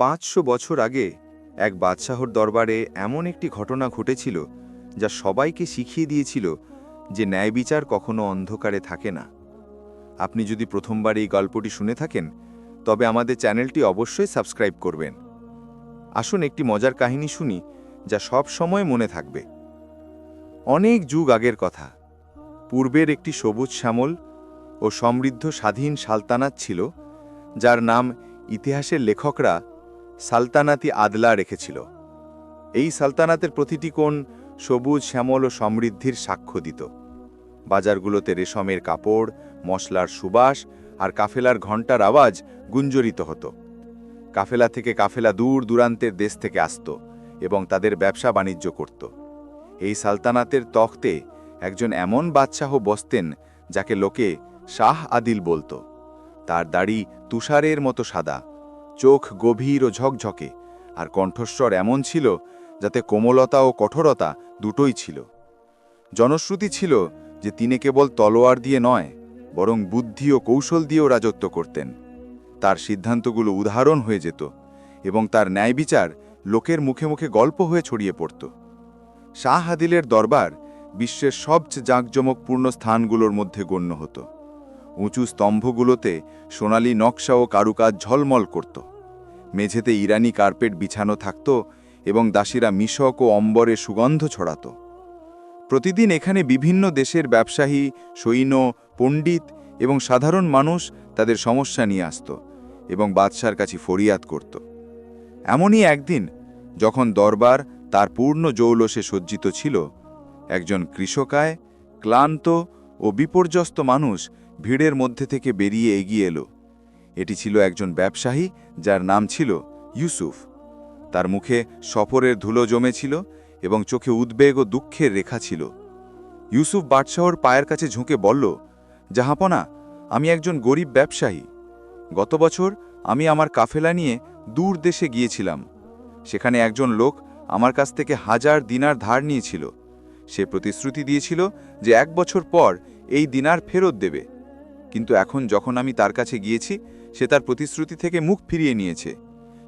পাঁচশো বছর আগে এক বাদশাহর দরবারে এমন একটি ঘটনা ঘটেছিল যা সবাইকে শিখিয়ে দিয়েছিল যে ন্যায় বিচার কখনো অন্ধকারে থাকে না। আপনি যদি প্রথমবার এই গল্পটি শুনে থাকেন, তবে আমাদের চ্যানেলটি অবশ্যই সাবস্ক্রাইব করবেন। আসুন একটি মজার কাহিনী শুনি, যা সব সময় মনে থাকবে। অনেক যুগ আগের কথা। পূর্বের একটি সবুজ শ্যামল ও সমৃদ্ধ স্বাধীন সালতানাত ছিল, যার নাম ইতিহাসের লেখকরা সালতানাতি আদলা রেখেছিল। এই সালতানাতের প্রতিটি কোণ সবুজ, শ্যামল ও সমৃদ্ধির সাক্ষ্য দিত বাজারগুলোতে রেশমের কাপড়, মশলার সুবাস আর কাফেলার ঘণ্টার আওয়াজ গুঞ্জরিত হতো। কাফেলা থেকে কাফেলা দূর দূরান্তের দেশ থেকে আসত এবং তাদের ব্যবসা বাণিজ্য করত। এই সালতানাতের তখতে একজন এমন বাদশাহ বসতেন যাকে লোকে শাহ আদিল বলত। তার দাড়ি তুষারের মতো সাদা। চোখ গভীর ও ঝকঝকে, আর কণ্ঠস্বর এমন ছিল যাতে কোমলতা ও কঠোরতা দুটোই ছিল। জনশ্রুতি ছিল যে তিনি কেবল তলোয়ার দিয়ে নয়, বরং বুদ্ধি ও কৌশল দিয়েও রাজত্ব করতেন। তার সিদ্ধান্তগুলো উদাহরণ হয়ে যেত এবং তার ন্যায় বিচার লোকের মুখে মুখে গল্প হয়ে ছড়িয়ে পড়ত। শাহ আদিলের দরবার বিশ্বের সবচেয়ে জাঁকজমকপূর্ণ স্থানগুলোর মধ্যে গণ্য হতো। উঁচু স্তম্ভগুলোতে সোনালি নকশা ও কারুকাজ ঝলমল করত। মেঝেতে ইরানি কার্পেট বিছানো থাকত এবং দাসীরা মিশক ও অম্বরে সুগন্ধ ছড়াত। প্রতিদিন এখানে বিভিন্ন দেশের ব্যবসায়ী, সৈন্য, পণ্ডিত এবং সাধারণ মানুষ তাদের সমস্যা নিয়ে আসত এবং বাদশার কাছে ফরিয়াদ করত। এমনই একদিন, যখন দরবার তার পূর্ণ জৌলসে সজ্জিত ছিল, একজন কৃষকায় ক্লান্ত ও বিপর্যস্ত মানুষ ভিড়ের মধ্যে থেকে বেরিয়ে এগিয়ে এলো। এটি ছিল একজন ব্যবসায়ী যার নাম ছিল ইউসুফ। তার মুখে সফরের ধুলো জমেছিল এবং চোখে উদ্বেগ ও দুঃখের রেখা ছিল। ইউসুফ বাদশাহর পায়ের কাছে ঝুঁকে বলল, জাহাপনা, আমি একজন গরিব ব্যবসায়ী। গত বছর আমি আমার কাফেলা নিয়ে দূর দেশে গিয়েছিলাম। সেখানে একজন লোক আমার কাছ থেকে হাজার দিনার ধার নিয়েছিল। সে প্রতিশ্রুতি দিয়েছিল যে এক বছর পর এই দিনার ফেরত দেবে। কিন্তু এখন যখন আমি তার কাছে গিয়েছি সে তার প্রতিশ্রুতি থেকে মুখ ফিরিয়ে নিয়েছে।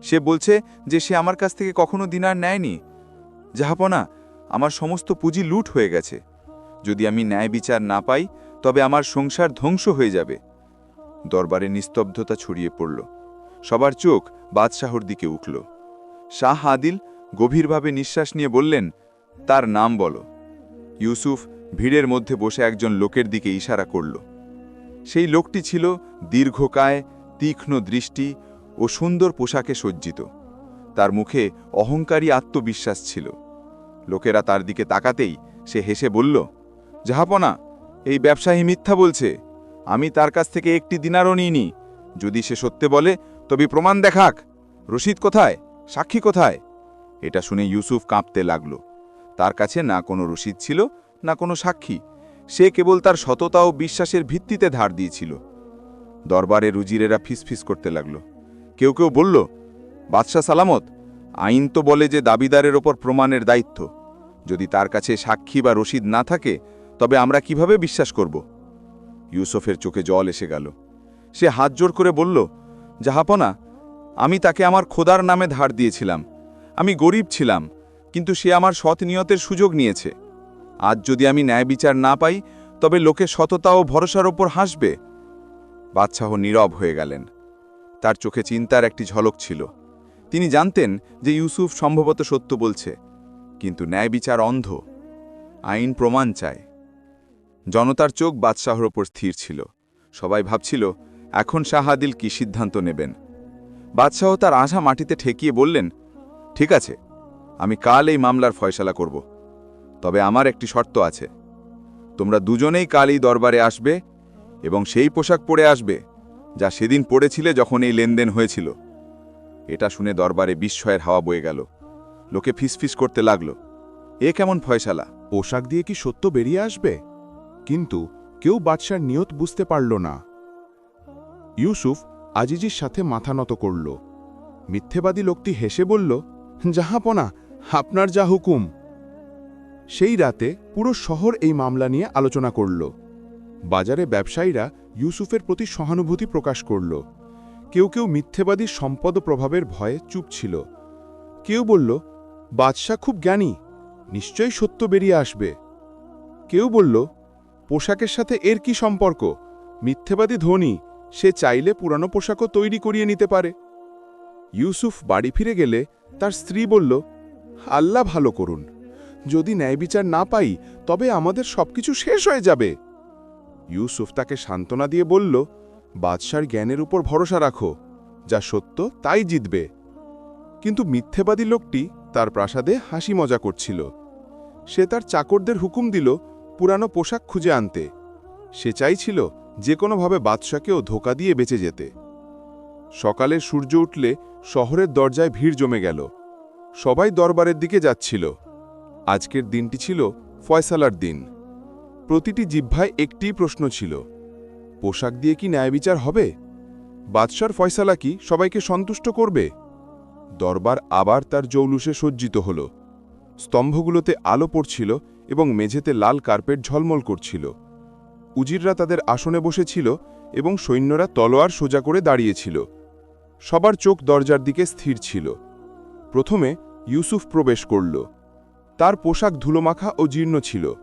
সে বলছে যে সে আমার কাছ থেকে কখনো দিনার নেয়নি। যাহাপনা, আমার সমস্ত পুঁজি লুট হয়ে গেছে। যদি আমি ন্যায় বিচার না পাই, তবে আমার সংসার ধ্বংস হয়ে যাবে। দরবারে নিস্তব্ধতা ছড়িয়ে পড়ল। সবার চোখ বাদশাহর দিকে উঠল। শাহ আদিল গভীরভাবে নিঃশ্বাস নিয়ে বললেন, তার নাম বলো। ইউসুফ ভিড়ের মধ্যে বসে একজন লোকের দিকে ইশারা করল। সেই লোকটি ছিল দীর্ঘকায় তীক্ষ্ণ দৃষ্টি ও সুন্দর পোশাকে সজ্জিত। তার মুখে অহংকারী আত্মবিশ্বাস ছিল। লোকেরা তার দিকে তাকাতেই সে হেসে বলল জাহাপনা এই ব্যবসায়ী মিথ্যা বলছে। আমি তার কাছ থেকে একটি দিনারও নিইনি। যদি সে সত্যি বলে, তবে প্রমাণ দেখাক। রশিদ কোথায়? সাক্ষী কোথায়? এটা শুনে ইউসুফ কাঁপতে লাগল। তার কাছে না কোনো রসিদ ছিল, না কোনো সাক্ষী। সে কেবল তার সততা ও বিশ্বাসের ভিত্তিতে ধার দিয়েছিল। দরবারে রুজিরেরা ফিসফিস করতে লাগল। কেউ কেউ বলল, বাদশাহ সালামত, আইন তো বলে যে দাবিদারের ওপর প্রমাণের দায়িত্ব। যদি তার কাছে সাক্ষী বা রসিদ না থাকে, তবে আমরা কীভাবে বিশ্বাস করব? ইউসুফের চোখে জল এসে গেল। সে হাত জোর করে বলল, জাহাপনা, আমি তাকে আমার খোদার নামে ধার দিয়েছিলাম। আমি গরিব ছিলাম, কিন্তু সে আমার সৎ নিয়তের সুযোগ নিয়েছে। আজ যদি আমি ন্যায় বিচার না পাই, তবে লোকে সততা ও ভরসার ওপর হাসবে। বাদশাহ নীরব হয়ে গেলেন। তার চোখে চিন্তার একটি ঝলক ছিল। তিনি জানতেন যে ইউসুফ সম্ভবত সত্য বলছে, কিন্তু ন্যায় বিচার অন্ধ, আইন প্রমাণ চায়। জনতার চোখ বাদশাহর ওপর স্থির ছিল। সবাই ভাবছিল, এখন শাহাদিল কি সিদ্ধান্ত নেবেন? বাদশাহ তার আশা মাটিতে ঠেকিয়ে বললেন, ঠিক আছে, আমি কাল এই মামলার ফয়সালা করব। তবে আমার একটি শর্ত আছে। তোমরা দুজনেই কাল এই দরবারে আসবে এবং সেই পোশাক পরে আসবে, যা সেদিন পড়েছিলে যখন এই লেনদেন হয়েছিল। এটা শুনে দরবারে বিস্ময়ের হাওয়া বয়ে গেল। লোকে ফিসফিস করতে লাগল। এ কেমন ফয়সালা? পোশাক দিয়ে কি সত্য বেরিয়ে আসবে? কিন্তু কেউ বাদশার নিয়ত বুঝতে পারল না। ইউসুফ আজিজির সাথে মাথা নত করল। মিথ্যেবাদী লোকটি হেসে বলল জাহাপনা আপনার যা হুকুম। সেই রাতে পুরো শহর এই মামলা নিয়ে আলোচনা করল। বাজারে ব্যবসায়ীরা ইউসুফের প্রতি সহানুভূতি প্রকাশ করল। কেউ কেউ মিথ্যেবাদী সম্পদ প্রভাবের ভয়ে চুপ ছিল। কেউ বলল, বাদশাহ খুব জ্ঞানী, নিশ্চয়ই সত্য বেরিয়ে আসবে। কেউ বলল, পোশাকের সাথে এর কি সম্পর্ক? মিথ্যেবাদী ধনী, সে চাইলে পুরানো পোশাকও তৈরি করিয়ে নিতে পারে। ইউসুফ বাড়ি ফিরে গেলে তার স্ত্রী বলল, আল্লাহ ভালো করুন। যদি ন্যায় বিচার না পাই, তবে আমাদের সবকিছু শেষ হয়ে যাবে। ইউসুফ তাকে সান্ত্বনা দিয়ে বলল, বাদশার জ্ঞানের উপর ভরসা রাখো, যা সত্য তাই জিতবে। কিন্তু মিথ্যেবাদী লোকটি তার প্রাসাদে হাসি মজা করছিল। সে তার চাকরদের হুকুম দিল, পুরানো পোশাক খুঁজে আনতে। সে চাইছিল যে কোনোভাবে বাদশাকেও ধোকা দিয়ে বেঁচে যেতে। সকালে সূর্য উঠলে শহরের দরজায় ভিড় জমে গেল। সবাই দরবারের দিকে যাচ্ছিল। আজকের দিনটি ছিল ফয়সালার দিন। প্রতিটি জিহ্বায় একটিই প্রশ্ন ছিল। পোশাক দিয়ে কি ন্যায় বিচার হবে? বাদশার ফয়সালা কি সবাইকে সন্তুষ্ট করবে? দরবার আবার তার জৌলুসে সজ্জিত হল। স্তম্ভগুলোতে আলো পড়ছিল এবং মেঝেতে লাল কার্পেট ঝলমল করছিল। উজিররা তাদের আসনে বসেছিল এবং সৈন্যরা তলোয়ার সোজা করে দাঁড়িয়েছিল। সবার চোখ দরজার দিকে স্থির ছিল। প্রথমে ইউসুফ প্রবেশ করল। তার পোশাক ধুলোমাখা ও জীর্ণ ছিল।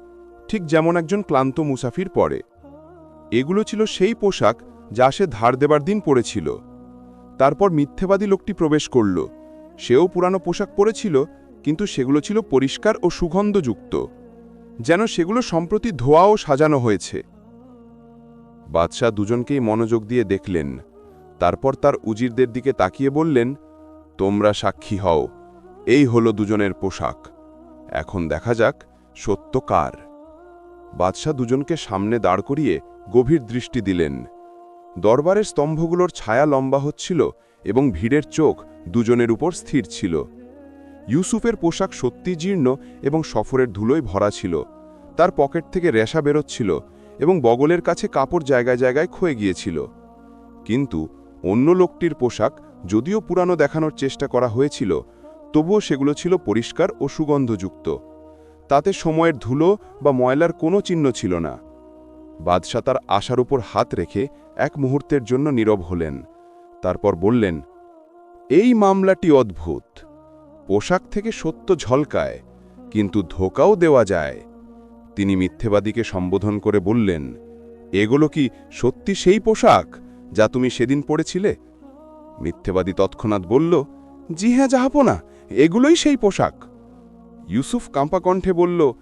ঠিক যেমন একজন ক্লান্ত মুসাফির পরে এগুলো ছিল সেই পোশাক যা সে ধার দেবার দিন পরেছিল। তারপর মিথ্যেবাদী লোকটি প্রবেশ করল। সেও পুরানো পোশাক পরেছিল, কিন্তু সেগুলো ছিল পরিষ্কার ও সুগন্ধযুক্ত। যেন সেগুলো সম্প্রতি ধোয়া ও সাজানো হয়েছে। বাদশাহ দুজনকেই মনোযোগ দিয়ে দেখলেন। তারপর তার উজিরদের দিকে তাকিয়ে বললেন, তোমরা সাক্ষী হও। এই হলো দুজনের পোশাক। এখন দেখা যাক সত্য কার। বাদশাহ দুজনকে সামনে দাঁড় করিয়ে গভীর দৃষ্টি দিলেন। দরবারের স্তম্ভগুলোর ছায়া লম্বা হচ্ছিল এবং ভিড়ের চোখ দুজনের উপর স্থির ছিল। ইউসুফের পোশাক সত্যি জীর্ণ এবং সফরের ধুলোয় ভরা ছিল। তার পকেট থেকে রেশা বেরোচ্ছিল এবং বগলের কাছে কাপড় জায়গায় জায়গায় ক্ষয়ে গিয়েছিল। কিন্তু অন্য লোকটির পোশাক যদিও পুরানো দেখানোর চেষ্টা করা হয়েছিল, তবুও সেগুলো ছিল পরিষ্কার ও সুগন্ধযুক্ত। তাতে সময়ের ধুলো বা ময়লার কোনো চিহ্ন ছিল না। বাদশাহ তার আশার উপর হাত রেখে এক মুহূর্তের জন্য নীরব হলেন। তারপর বললেন, এই মামলাটি অদ্ভুত। পোশাক থেকে সত্য ঝলকায়, কিন্তু ধোকাও দেওয়া যায়। তিনি মিথ্যেবাদীকে সম্বোধন করে বললেন, এগুলো কি সত্যি সেই পোশাক যা তুমি সেদিন পড়েছিলে? মিথ্যেবাদী তৎক্ষণাৎ বলল, জি হ্যাঁ যাহাপনা, এগুলোই সেই পোশাক। ইউসুফ কাম্পা কণ্ঠে বলল,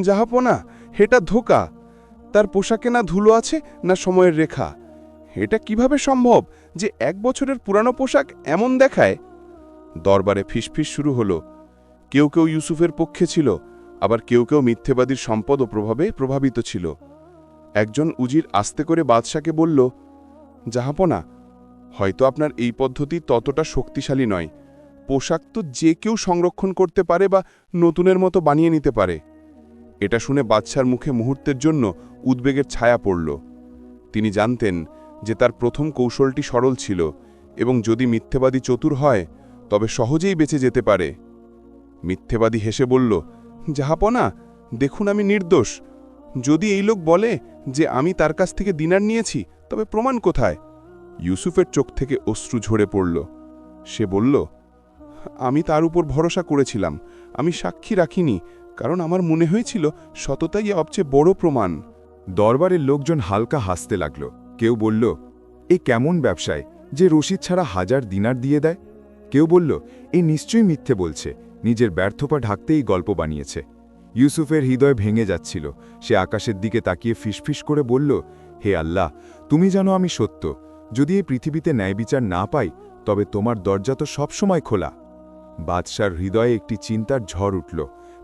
যাহাপনা, হেটা ধোকা। তার পোশাকে না ধুলো আছে, না সময়ের রেখা। এটা কীভাবে সম্ভব যে এক বছরের পুরানো পোশাক এমন দেখায়? দরবারে ফিসফিস শুরু হলো। কেউ কেউ ইউসুফের পক্ষে ছিল, আবার কেউ কেউ মিথ্যেবাদীর সম্পদ ও প্রভাবে প্রভাবিত ছিল। একজন উজির আস্তে করে বাদশাকে বলল জাহাপনা হয়তো আপনার এই পদ্ধতি ততটা শক্তিশালী নয়। পোশাক তো যে কেউ সংরক্ষণ করতে পারে বা নতুনের মতো বানিয়ে নিতে পারে। এটা শুনে বাদশার মুখে মুহূর্তের জন্য উদ্বেগের ছায়া পড়ল। তিনি জানতেন যে তার প্রথম কৌশলটি সরল ছিল এবং যদি মিথ্যেবাদী চতুর হয়, তবে সহজেই বেঁচে যেতে পারে। মিথ্যেবাদী হেসে বলল, যাহাপনা, দেখুন আমি নির্দোষ। যদি এই লোক বলে যে আমি তার কাছ থেকে দিনার নিয়েছি, তবে প্রমাণ কোথায়? ইউসুফের চোখ থেকে অশ্রু ঝরে পড়ল। সে বলল আমি তার উপর ভরসা করেছিলাম। আমি সাক্ষী রাখিনি, কারণ আমার মনে হয়েছিল সততাই সবচেয়ে বড় প্রমাণ। দরবারের লোকজন হালকা হাসতে লাগল। কেউ বলল, এ কেমন ব্যবসায়, যে রশিদ ছাড়া হাজার দিনার দিয়ে দেয়? কেউ বলল, এ নিশ্চয়ই মিথ্যে বলছে, নিজের ব্যর্থপা ঢাকতেই গল্প বানিয়েছে। ইউসুফের হৃদয় ভেঙে যাচ্ছিল। সে আকাশের দিকে তাকিয়ে ফিসফিস করে বলল, হে আল্লাহ, তুমি জানো আমি সত্য। যদি এই পৃথিবীতে ন্যায় বিচার না পাই, তবে তোমার দরজা তো সবসময় খোলা। বাদশার হৃদয়ে একটি চিন্তার ঝড় উঠল।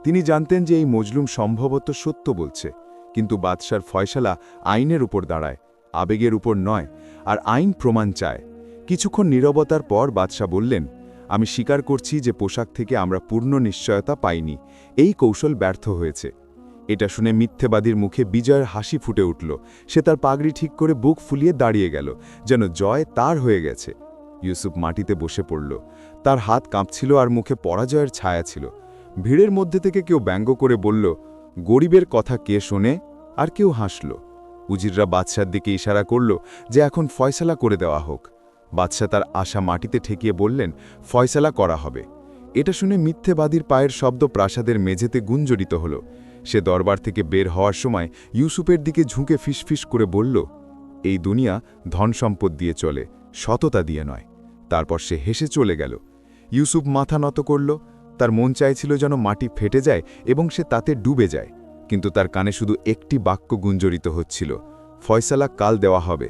তিনি জানতেন যে এই মজলুম সম্ভবত সত্য বলছে, কিন্তু বাদশার ফয়সালা আইনের উপর দাঁড়ায়, আবেগের উপর নয়, আর আইন প্রমাণ চায়। কিছুক্ষণ নীরবতার পর বাদশাহ বললেন, আমি স্বীকার করছি যে পোশাক থেকে আমরা পূর্ণ নিশ্চয়তা পাইনি। এই কৌশল ব্যর্থ হয়েছে। এটা শুনে মিথ্যেবাদীর মুখে বিজয়ের হাসি ফুটে উঠল। সে তার পাগড়ি ঠিক করে বুক ফুলিয়ে দাঁড়িয়ে গেল, যেন জয় তার হয়ে গেছে। ইউসুফ মাটিতে বসে পড়ল। তার হাত কাঁপছিল আর মুখে পরাজয়ের ছায়া ছিল। ভিড়ের মধ্যে থেকে কেউ ব্যঙ্গ করে বলল, গরিবের কথা কে শোনে? আর কেউ হাসল। উজিররা বাদশার দিকে ইশারা করল যে এখন ফয়সালা করে দেওয়া হোক। বাদশাহ তার আশা মাটিতে ঠেকিয়ে বললেন, ফয়সালা করা হবে। এটা শুনে মিথ্যেবাদীর পায়ের শব্দ প্রাসাদের মেঝেতে গুঞ্জরিত হল। সে দরবার থেকে বের হওয়ার সময় ইউসুফের দিকে ঝুঁকে ফিসফিস করে বলল, এই দুনিয়া ধন সম্পদ দিয়ে চলে, সততা দিয়ে নয়। তারপর সে হেসে চলে গেল। ইউসুফ মাথা নত করল, তার মন চাইছিল যেন মাটি ফেটে যায় এবং সে তাতে ডুবে যায়, কিন্তু তার কানে শুধু একটি বাক্য গুঞ্জরিত হচ্ছিল, ফয়সালা কাল দেওয়া হবে।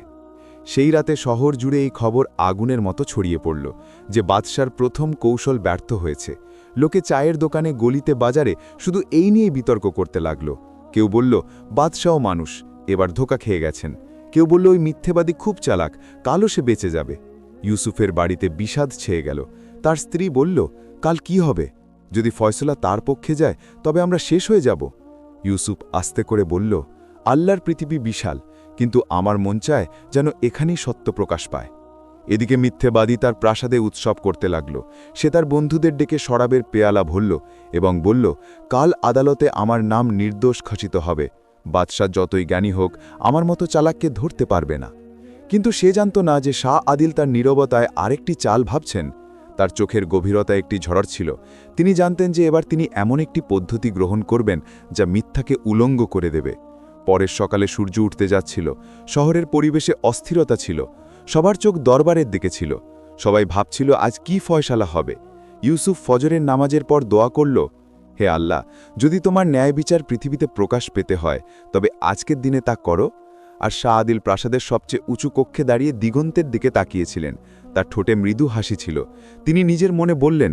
সেই রাতে শহর জুড়ে এই খবর আগুনের মতো ছড়িয়ে পড়ল, যে বাদশার প্রথম কৌশল ব্যর্থ হয়েছে। লোকে চায়ের দোকানে, গলিতে, বাজারে শুধু এই নিয়ে বিতর্ক করতে লাগল। কেউ বলল, বাদশাও মানুষ, এবার ধোকা খেয়ে গেছেন। কেউ বলল, ওই মিথ্যেবাদী খুব চালাক, কালও সে বেঁচে যাবে। ইউসুফের বাড়িতে বিষাদ ছেয়ে গেল। তার স্ত্রী বলল, কাল কি হবে? যদি ফয়সলা তার পক্ষে যায়, তবে আমরা শেষ হয়ে যাব। ইউসুফ আস্তে করে বলল, আল্লাহর পৃথিবী বিশাল, কিন্তু আমার মন চায় যেন এখানেই সত্য প্রকাশ পায়। এদিকে মিথ্যেবাদী তার প্রাসাদে উৎসব করতে লাগল। সে তার বন্ধুদের ডেকে শরাবের পেয়ালা ভরল এবং বলল, কাল আদালতে আমার নাম নির্দোষ খচিত হবে। বাদশাহ যতই জ্ঞানী হোক, আমার মতো চালাককে ধরতে পারবে না। কিন্তু সে জানত না যে শাহ আদিল তার নীরবতায় আরেকটি চাল ভাবছেন। তার চোখের গভীরতা একটি ঝড় ছিল। তিনি জানতেন যে এবার তিনি এমন একটি পদ্ধতি গ্রহণ করবেন যা মিথ্যাকে উলঙ্গ করে দেবে। পরের সকালে সূর্য উঠতে যাচ্ছিল। শহরের পরিবেশে অস্থিরতা ছিল। সবার চোখ দরবারের দিকে ছিল। সবাই ভাবছিল, আজ কি ফয়সালা হবে? ইউসুফ ফজরের নামাজের পর দোয়া করল, হে আল্লাহ, যদি তোমার ন্যায় বিচার পৃথিবীতে প্রকাশ পেতে হয়, তবে আজকের দিনে তা করো। আর শাহ আদিল প্রাসাদের সবচেয়ে উঁচু কক্ষে দাঁড়িয়ে দিগন্তের দিকে তাকিয়েছিলেন। তার ঠোঁটে মৃদু হাসি ছিল। তিনি নিজের মনে বললেন,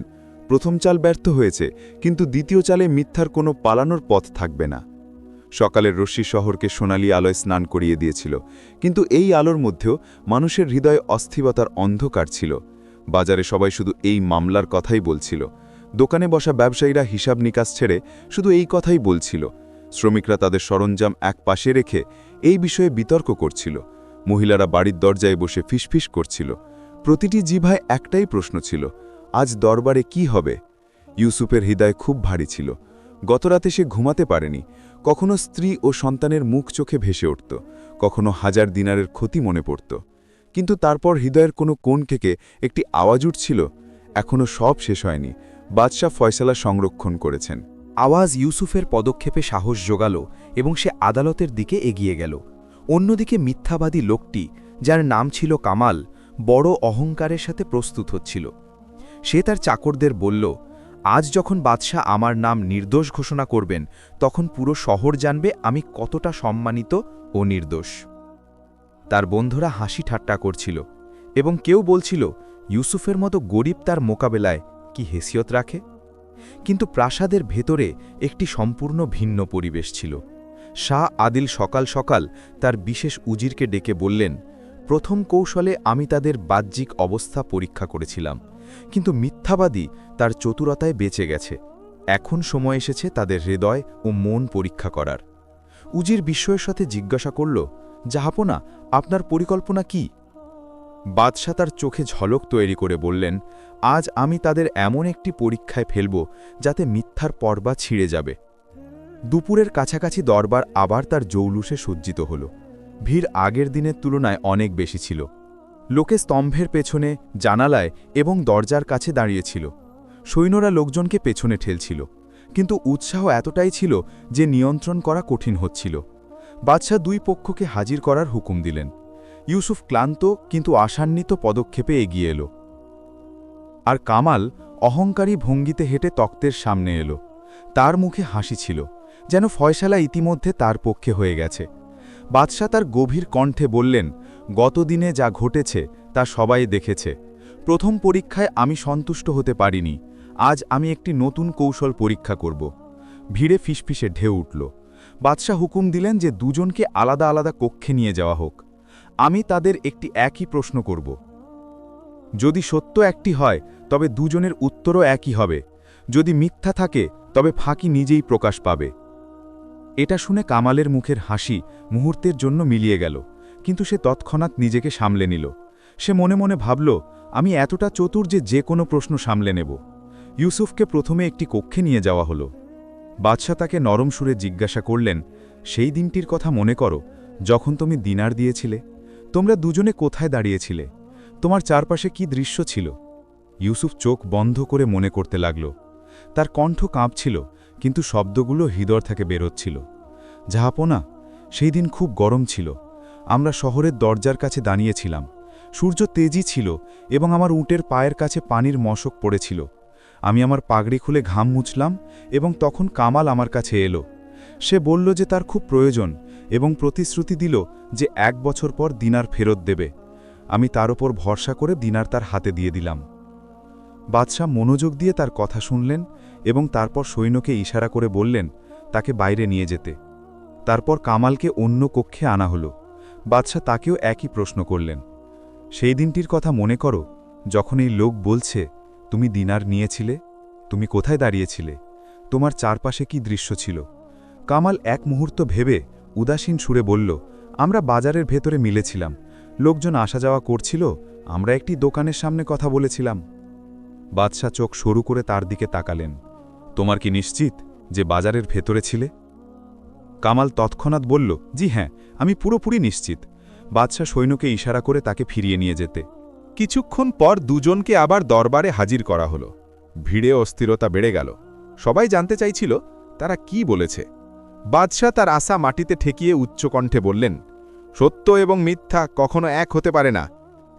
প্রথম চাল ব্যর্থ হয়েছে, কিন্তু দ্বিতীয় চালে মিথ্যার কোনো পালানোর পথ থাকবে না। সকালের রশ্মি শহরকে সোনালি আলোয় স্নান করিয়ে দিয়েছিল, কিন্তু এই আলোর মধ্যেও মানুষের হৃদয়ে অস্থিরতার অন্ধকার ছিল। বাজারে সবাই শুধু এই মামলার কথাই বলছিল। দোকানে বসা ব্যবসায়ীরা হিসাব নিকাশ ছেড়ে শুধু এই কথাই বলছিল। শ্রমিকরা তাদের সরঞ্জাম এক পাশে রেখে এই বিষয়ে বিতর্ক করছিল। মহিলারা বাড়ির দরজায় বসে ফিসফিস করছিল। প্রতিটি জিভায় একটাই প্রশ্ন ছিল, আজ দরবারে কি হবে? ইউসুফের হৃদয় খুব ভারী ছিল। গতরাতে সে ঘুমাতে পারেনি। কখনো স্ত্রী ও সন্তানের মুখ চোখে ভেসে উঠত। কখনো হাজার দিনারের ক্ষতি মনে পড়ত। কিন্তু তারপর হৃদয়ের কোনো কোণ থেকে একটি আওয়াজ উঠছিল এখনও সব শেষ হয়নি। বাদশাহ ফয়সালা সংরক্ষণ করেছেন। আওয়াজ ইউসুফের পদক্ষেপে সাহস জোগাল এবং সে আদালতের দিকে এগিয়ে গেল। অন্যদিকে মিথ্যাবাদী লোকটি, যার নাম ছিল কামাল বড় অহংকারের সাথে প্রস্তুত হচ্ছিল। সে তার চাকরদের বলল, আজ যখন বাদশাহ আমার নাম নির্দোষ ঘোষণা করবেন, তখন পুরো শহর জানবে আমি কতটা সম্মানিত ও নির্দোষ। তার বন্ধুরা হাসি ঠাট্টা করছিল এবং কেউ বলছিল, ইউসুফের মতো গরিব তার মোকাবেলায় কি হেসিয়ত রাখে? কিন্তু প্রাসাদের ভেতরে একটি সম্পূর্ণ ভিন্ন পরিবেশ ছিল। শাহ আদিল সকাল সকাল তার বিশেষ উজিরকে ডেকে বললেন প্রথম কৌশলে আমি তাদের বাহ্যিক অবস্থা পরীক্ষা করেছিলাম, কিন্তু মিথ্যাবাদী তার চতুরতায় বেঁচে গেছে। এখন সময় এসেছে তাদের হৃদয় ও মন পরীক্ষা করার। উজির বিস্ময়ের সাথে জিজ্ঞাসা করল, জাহাপনা, আপনার পরিকল্পনা কি? বাদশাহ তার চোখে ঝলক তৈরি করে বললেন, আজ আমি তাদের এমন একটি পরীক্ষায় ফেলব যাতে মিথ্যার পর্বা ছিঁড়ে যাবে। দুপুরের কাছাকাছি দরবার আবার তার জৌলুসে সজ্জিত হল। ভিড় আগের দিনের তুলনায় অনেক বেশি ছিল। লোকে স্তম্ভের পেছনে, জানালায় এবং দরজার কাছে দাঁড়িয়েছিল সৈন্যরা লোকজনকে পেছনে ঠেলছিল। কিন্তু উৎসাহ এতটাই ছিল যে নিয়ন্ত্রণ করা কঠিন হচ্ছিল। বাদশাহ দুই পক্ষকে হাজির করার হুকুম দিলেন। ইউসুফ ক্লান্ত কিন্তু আশান্বিত পদক্ষেপে এগিয়ে এলো। আর কামাল অহংকারী ভঙ্গিতে হেঁটে তক্তের সামনে এলো। তার মুখে হাসি ছিল, যেন ফয়সালা ইতিমধ্যে তার পক্ষে হয়ে গেছে। বাদশাহ তার গভীর কণ্ঠে বললেন, গতদিনে যা ঘটেছে, তা সবাই দেখেছে। প্রথম পরীক্ষায় আমি সন্তুষ্ট হতে পারিনি। আজ আমি একটি নতুন কৌশল পরীক্ষা করব। ভিড়ে ফিসফিসে ঢেউ উঠল। বাদশাহ হুকুম দিলেন যে দুজনকে আলাদা আলাদা কক্ষে নিয়ে যাওয়া হোক। আমি তাদের একটি একই প্রশ্ন করব। যদি সত্য একটি হয়, তবে দুজনের উত্তরও একই হবে। যদি মিথ্যা থাকে, তবে ফাঁকি নিজেই প্রকাশ পাবে। এটা শুনে কামালের মুখের হাসি মুহূর্তের জন্য মিলিয়ে গেল, কিন্তু সে তৎক্ষণাৎ নিজেকে সামলে নিল। সে মনে মনে ভাবল, আমি এতটা চতুর যে যে কোনো প্রশ্ন সামলে নেব। ইউসুফকে প্রথমে একটি কক্ষে নিয়ে যাওয়া হলো। বাদশাহ তাকে নরম সুরে জিজ্ঞাসা করলেন, সেই দিনটির কথা মনে করো, যখন তুমি দিনার দিয়েছিলে? তোমরা দুজনে কোথায় দাঁড়িয়েছিলে? তোমার চারপাশে কি দৃশ্য ছিল? ইউসুফ চোখ বন্ধ করে মনে করতে লাগল। তার কণ্ঠ কাঁপছিল কিন্তু শব্দগুলো হৃদয় থেকে বেরোচ্ছিল। জাহাপনা সেই দিন খুব গরম ছিল। আমরা শহরের দরজার কাছে দাঁড়িয়েছিলাম। সূর্য তেজি ছিল এবং আমার উটের পায়ের কাছে পানির মশক পড়েছিল। আমি আমার পাগড়ি খুলে ঘাম মুছলাম এবং তখন কামাল আমার কাছে এলো। সে বলল যে তার খুব প্রয়োজন এবং প্রতিশ্রুতি দিল যে এক বছর পর দিনার ফেরত দেবে। আমি তার ওপর ভরসা করে দিনার তার হাতে দিয়ে দিলাম। বাদশাহ মনোযোগ দিয়ে তার কথা শুনলেন এবং তারপর সৈন্যকে ইশারা করে বললেন, তাকে বাইরে নিয়ে যেতে। তারপর কামালকে অন্য কক্ষে আনা হলো। বাদশাহ তাকেও একই প্রশ্ন করলেন, সেই দিনটির কথা মনে করো, যখন এই লোক বলছে, তুমি দিনার নিয়েছিলে, তুমি কোথায় দাঁড়িয়েছিলে, তোমার চারপাশে কি দৃশ্য ছিল? কামাল এক মুহূর্ত ভেবে উদাসীন সুরে বলল, আমরা বাজারের ভেতরে মিলেছিলাম, লোকজন আসা যাওয়া করছিল, আমরা একটি দোকানের সামনে কথা বলেছিলাম। বাদশাহ চোখ সরু করে তার দিকে তাকালেন। তোমার কি নিশ্চিত যে বাজারের ভেতরে ছিলে? কামাল তৎক্ষণাৎ বলল, জি হ্যাঁ আমি পুরোপুরি নিশ্চিত। বাদশাহ সৈন্যকে ইশারা করে তাকে ফিরিয়ে নিয়ে যেতে। কিছুক্ষণ পর দুজনকে আবার দরবারে হাজির করা হলো। ভিড়ে অস্থিরতা বেড়ে গেল। সবাই জানতে চাইছিল, তারা কি বলেছে? বাদশাহ তার আশা মাটিতে ঠেকিয়ে উচ্চকণ্ঠে বললেন, সত্য এবং মিথ্যা কখনো এক হতে পারে না।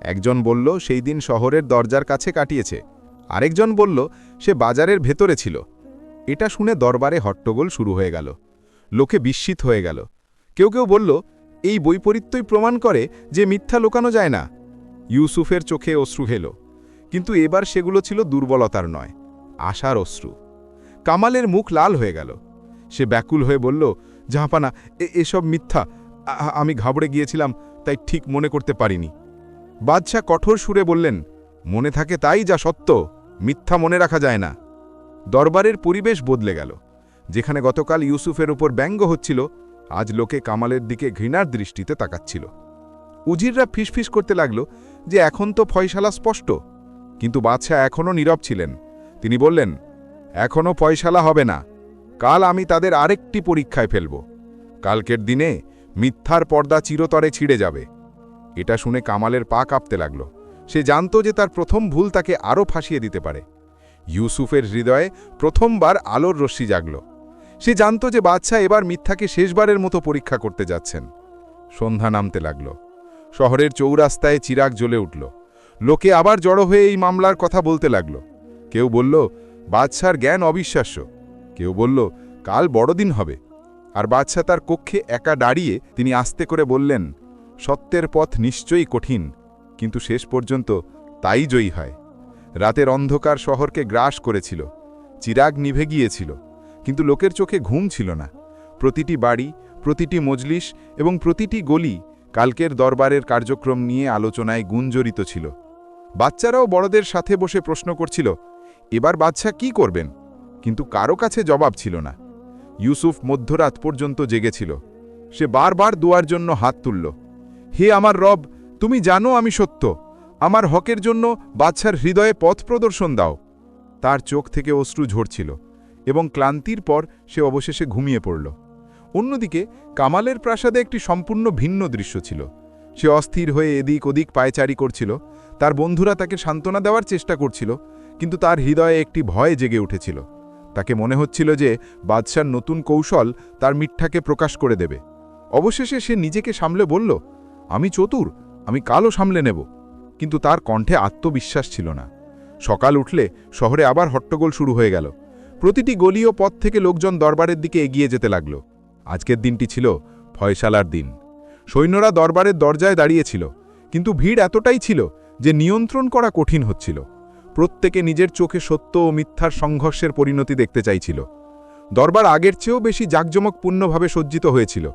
একজন বলল, সেই দিন শহরের দরজার কাছে কাটিয়েছে। আরেকজন বলল, সে বাজারের ভেতরে ছিল। এটা শুনে দরবারে হট্টগোল শুরু হয়ে গেল। লোকে বিস্মিত হয়ে গেল। কেউ কেউ বলল, এই বৈপরীত্যই প্রমাণ করে যে মিথ্যা লোকানো যায় না। ইউসুফের চোখে অশ্রু হেল। কিন্তু এবার সেগুলো ছিল দুর্বলতার নয়, আশার অশ্রু। কামালের মুখ লাল হয়ে গেল। সে ব্যাকুল হয়ে বলল, জাহাপানা এসব মিথ্যা। আমি ঘাবড়ে গিয়েছিলাম, তাই ঠিক মনে করতে পারিনি। বাদশাহ কঠোর সুরে বললেন, মনে থাকে তাই যা সত্য, মিথ্যা মনে রাখা যায় না। দরবারের পরিবেশ বদলে গেল। যেখানে গতকাল ইউসুফের উপর ব্যঙ্গ হচ্ছিল, আজ লোকে কামালের দিকে ঘৃণার দৃষ্টিতে তাকাচ্ছিল। উজিররা ফিসফিস করতে লাগল যে এখন তো ফয়সালা স্পষ্ট। কিন্তু বাদশাহ এখনও নীরব ছিলেন। তিনি বললেন, এখনও ফয়সালা হবে না। কাল আমি তাদের আরেকটি পরীক্ষায় ফেলব। কালকের দিনে মিথ্যার পর্দা চিরতরে ছিঁড়ে যাবে। এটা শুনে কামালের পা কাঁপতে লাগল। সে জানত যে তার প্রথম ভুল তাকে আরও ফাঁসিয়ে দিতে পারে। ইউসুফের হৃদয়ে প্রথমবার আলোর রশ্মি জাগল। সে জানত যে বাদশাহ এবার মিথ্যাকে শেষবারের মতো পরীক্ষা করতে যাচ্ছেন। সন্ধ্যা নামতে লাগল। শহরের চৌরাস্তায় চিরাগ জ্বলে উঠল। লোকে আবার জড়ো হয়ে এই মামলার কথা বলতে লাগল। কেউ বলল, বাদশার জ্ঞান অবিশ্বাস্য। কেউ বলল, কাল বড়দিন হবে। আর বাদশাহ তার কক্ষে একা দাঁড়িয়ে তিনি আস্তে করে বললেন, সত্যের পথ নিশ্চয়ই কঠিন, কিন্তু শেষ পর্যন্ত তাই জয়ী হয়। রাতের অন্ধকার শহরকে গ্রাস করেছিল। চিরাগ নিভে গিয়েছিল, কিন্তু লোকের চোখে ঘুম ছিল না। প্রতিটি বাড়ি, প্রতিটি মজলিস এবং প্রতিটি গলি কালকের দরবারের কার্যক্রম নিয়ে আলোচনায় গুঞ্জরিত ছিল। বাচ্চারাও বড়দের সাথে বসে প্রশ্ন করছিল, এবার বাচ্চা কি করবেন? কিন্তু কারও কাছে জবাব ছিল না। ইউসুফ মধ্যরাত পর্যন্ত জেগেছিল। সে বারবার দোয়ার জন্য হাত তুলল, হে আমার রব, তুমি জানো আমি সত্য। আমার হকের জন্য বাচ্চার হৃদয়ে পথ প্রদর্শন দাও। তার চোখ থেকে অশ্রু ঝরছিল এবং ক্লান্তির পর সে অবশেষে ঘুমিয়ে পড়ল। অন্যদিকে কামালের প্রাসাদে একটি সম্পূর্ণ ভিন্ন দৃশ্য ছিল। সে অস্থির হয়ে এদিক ওদিক পায়চারি করছিল। তার বন্ধুরা তাকে সান্ত্বনা দেওয়ার চেষ্টা করছিল, কিন্তু তার হৃদয়ে একটি ভয় জেগে উঠেছিল। তাকে মনে হচ্ছিল যে বাদশার নতুন কৌশল তার মিথ্যাকে প্রকাশ করে দেবে। অবশেষে সে নিজেকে সামলে বলল, আমি চতুর, আমি কালও সামলে নেব। কিন্তু তার কণ্ঠে আত্মবিশ্বাস ছিল না। সকাল উঠলে শহরে আবার হট্টগোল শুরু হয়ে গেল। প্রতিটি গলি ও পথ থেকে লোকজন দরবারের দিকে এগিয়ে যেতে লাগল। আজকের দিনটি ছিল ফয়সালার দিন। সৈন্যরা দরবারের দরজায় দাঁড়িয়েছিল, কিন্তু ভিড় এতটাই ছিল যে নিয়ন্ত্রণ করা কঠিন হচ্ছিল। প্রত্যেকে নিজের চোখে সত্য ও মিথ্যার সংঘর্ষের পরিণতি দেখতে চাইছিল। দরবার আগের চেয়েও বেশি জাঁকজমকপূর্ণভাবে সজ্জিত হয়েছিল।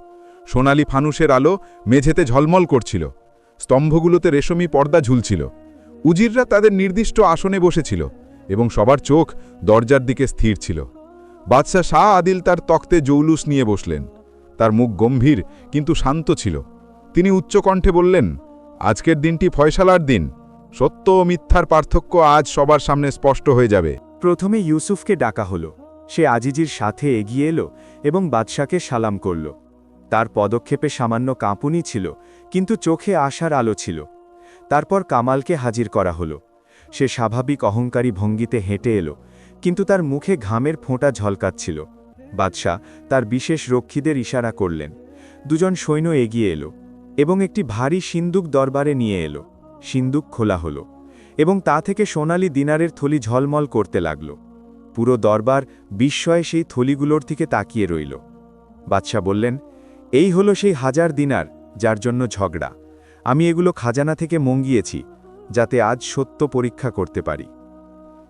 সোনালি ফানুসের আলো মেঝেতে ঝলমল করছিল। স্তম্ভগুলোতে রেশমি পর্দা ঝুলছিল। উজিররা তাদের নির্দিষ্ট আসনে বসেছিল এবং সবার চোখ দরজার দিকে স্থির ছিল। বাদশাহ শাহ আদিল তার তক্তে জৌলুস নিয়ে বসলেন। তার মুখ গম্ভীর, কিন্তু শান্ত ছিল। তিনি উচ্চকণ্ঠে বললেন, আজকের দিনটি ফয়সালার দিন। সত্য ও মিথ্যার পার্থক্য আজ সবার সামনে স্পষ্ট হয়ে যাবে। প্রথমে ইউসুফকে ডাকা হলো। সে আজিজির সাথে এগিয়ে এলো এবং বাদশাকে সালাম করল। তার পদক্ষেপে সামান্য কাঁপুনি ছিল, কিন্তু চোখে আশার আলো ছিল। তারপর কামালকে হাজির করা হলো। সে স্বাভাবিক অহংকারী ভঙ্গিতে হেঁটে এলো, কিন্তু তার মুখে ঘামের ফোঁটা ঝলকাচ্ছিল। বাদশাহ তার বিশেষ রক্ষীদের ইশারা করলেন। দুজন সৈন্য এগিয়ে এলো এবং একটি ভারী সিন্দুক দরবারে নিয়ে এলো। সিন্দুক খোলা হলো এবং তা থেকে সোনালি দিনারের থলি ঝলমল করতে লাগল। পুরো দরবার বিস্ময়ে সেই থলিগুলোর দিকে তাকিয়ে রইল। বাদশাহ বললেন এই হলো সেই হাজার দিনার, যার জন্য ঝগড়া। আমি এগুলো খাজানা থেকে মঙ্গিয়েছি, যাতে আজ সত্য পরীক্ষা করতে পারি।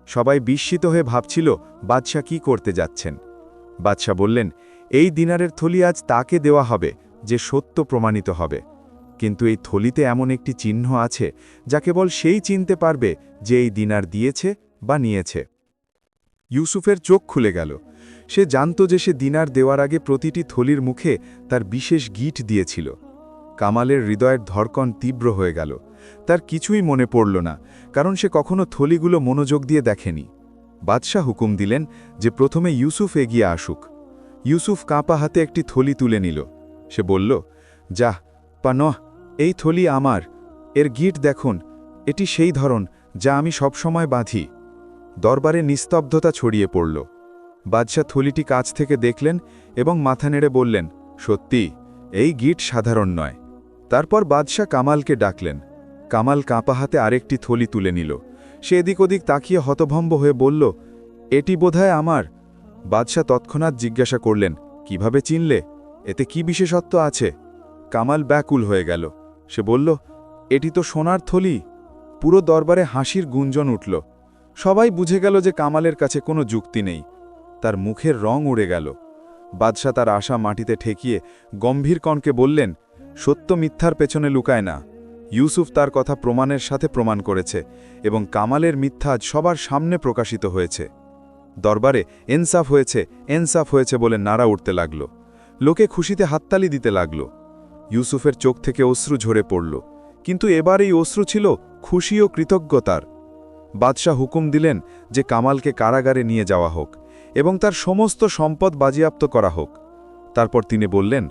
সবাই বিস্মিত হয়ে ভাবছিল, বাদশাহ কি করতে যাচ্ছেন? বাদশাহ বললেন, এই দিনারের থলি আজ তাকে দেওয়া হবে, যে সত্য প্রমাণিত হবে। কিন্তু এই থলিতে এমন একটি চিহ্ন আছে, যা কেবল সেই চিনতে পারবে যে এই দিনার দিয়েছে বা নিয়েছে। ইউসুফের চোখ খুলে গেল। সে জানত যে সে দিনার দেওয়ার আগে প্রতিটি থলির মুখে তার বিশেষ গিট দিয়েছিল। কামালের হৃদয়ের ধরকন তীব্র হয়ে গেল। তার কিছুই মনে পড়ল না, কারণ সে কখনো থলিগুলো মনোযোগ দিয়ে দেখেনি। বাদশাহ হুকুম দিলেন যে প্রথমে ইউসুফ এগিয়ে আসুক। ইউসুফ কাঁপা হাতে একটি থলি তুলে নিল। সে বলল, যা পানহ এই থলি আমার। এর গিট দেখুন, এটি সেই ধরন যা আমি সবসময় বাঁধি। দরবারে নিস্তব্ধতা ছড়িয়ে পড়ল। বাদশাহ থলিটি কাছ থেকে দেখলেন এবং মাথা নেড়ে বললেন, সত্যি, এই গিট সাধারণ নয়। তারপর বাদশাহ কামালকে ডাকলেন। কামাল কাঁপা হাতে আরেকটি থলি তুলে নিল। সে এদিক ওদিক তাকিয়ে হতভম্ব হয়ে বলল, এটি বোধহয় আমার? বাদশাহ তৎক্ষণাৎ জিজ্ঞাসা করলেন, কীভাবে চিনলে? এতে কি বিশেষত্ব আছে? কামাল ব্যাকুল হয়ে গেল। সে বলল, এটি তো সোনার থলি। পুরো দরবারে হাসির গুঞ্জন উঠল। সবাই বুঝে গেল যে কামালের কাছে কোনো যুক্তি নেই। তার মুখের রং উড়ে গেল। বাদশাহ তার আশা মাটিতে ঠেকিয়ে গম্ভীর কণকে বললেন, সত্য মিথ্যার পেছনে লুকায় না। ইউসুফ তার কথা প্রমাণের সাথে প্রমাণ করেছে এবং কামালের মিথ্যা সবার সামনে প্রকাশিত হয়েছে। দরবারে এনসাফ হয়েছে এনসাফ হয়েছে বলে নাড়া উঠতে লাগল। লোকে খুশিতে হাততালি দিতে লাগল। ইউসুফের চোখ থেকে অশ্রু ঝরে পড়ল। কিন্তু এবার এই অশ্রু ছিল খুশি ও কৃতজ্ঞতার। বাদশাহ হুকুম দিলেন যে কামালকে কারাগারে নিয়ে যাওয়া হোক। এবং তার সমস্ত সম্পদ বাজেয়াপ্ত করা হোক। তারপর তিনি বললেন,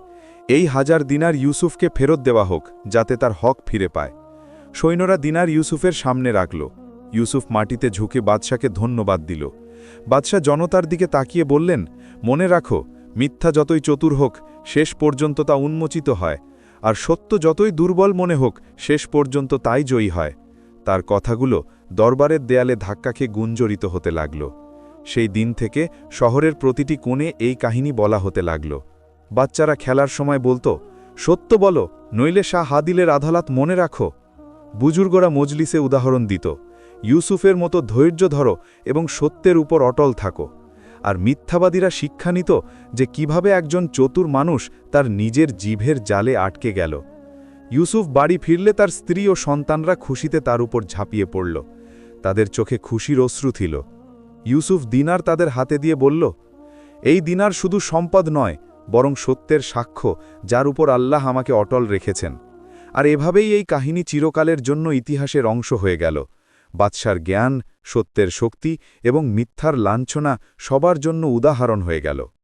এই হাজার দিনার ইউসুফকে ফেরত দেওয়া হোক, যাতে তার হক ফিরে পায়। সৈন্যরা দিনার ইউসুফের সামনে রাখল। ইউসুফ মাটিতে ঝুঁকে বাদশাকে ধন্যবাদ দিল। বাদশাহ জনতার দিকে তাকিয়ে বললেন, মনে রাখো, মিথ্যা যতই চতুর হোক, শেষ পর্যন্ত তা উন্মোচিত হয়। আর সত্য যতই দুর্বল মনে হোক, শেষ পর্যন্ত তাই জয়ী হয়। তার কথাগুলো দরবারের দেয়ালে ধাক্কা খেয়ে গুঞ্জরিত হতে লাগল। সেই দিন থেকে শহরের প্রতিটি কোণে এই কাহিনী বলা হতে লাগল। বাচ্চারা খেলার সময় বলতো, সত্য বলো, নইলে শাহ হাদিলের আদালত মনে রাখো। বুজুর্গরা মজলিসে উদাহরণ দিত, ইউসুফের মতো ধৈর্য ধরো এবং সত্যের উপর অটল থাকো। আর মিথ্যাবাদীরা শিক্ষা নিত যে কীভাবে একজন চতুর মানুষ তার নিজের জিভের জালে আটকে গেল। ইউসুফ বাড়ি ফিরলে তার স্ত্রী ও সন্তানরা খুশিতে তার উপর ঝাঁপিয়ে পড়ল। তাদের চোখে খুশির অশ্রু ছিল। ইউসুফ দিনার তাদের হাতে দিয়ে বলল, এই দিনার শুধু সম্পদ নয়, বরং সত্যের সাক্ষ্য, যার উপর আল্লাহ আমাকে অটল রেখেছেন। আর এভাবেই এই কাহিনী চিরকালের জন্য ইতিহাসের অংশ হয়ে গেল। বাদশার জ্ঞান, সত্যের শক্তি এবং মিথ্যার লাঞ্ছনা সবার জন্য উদাহরণ হয়ে গেল।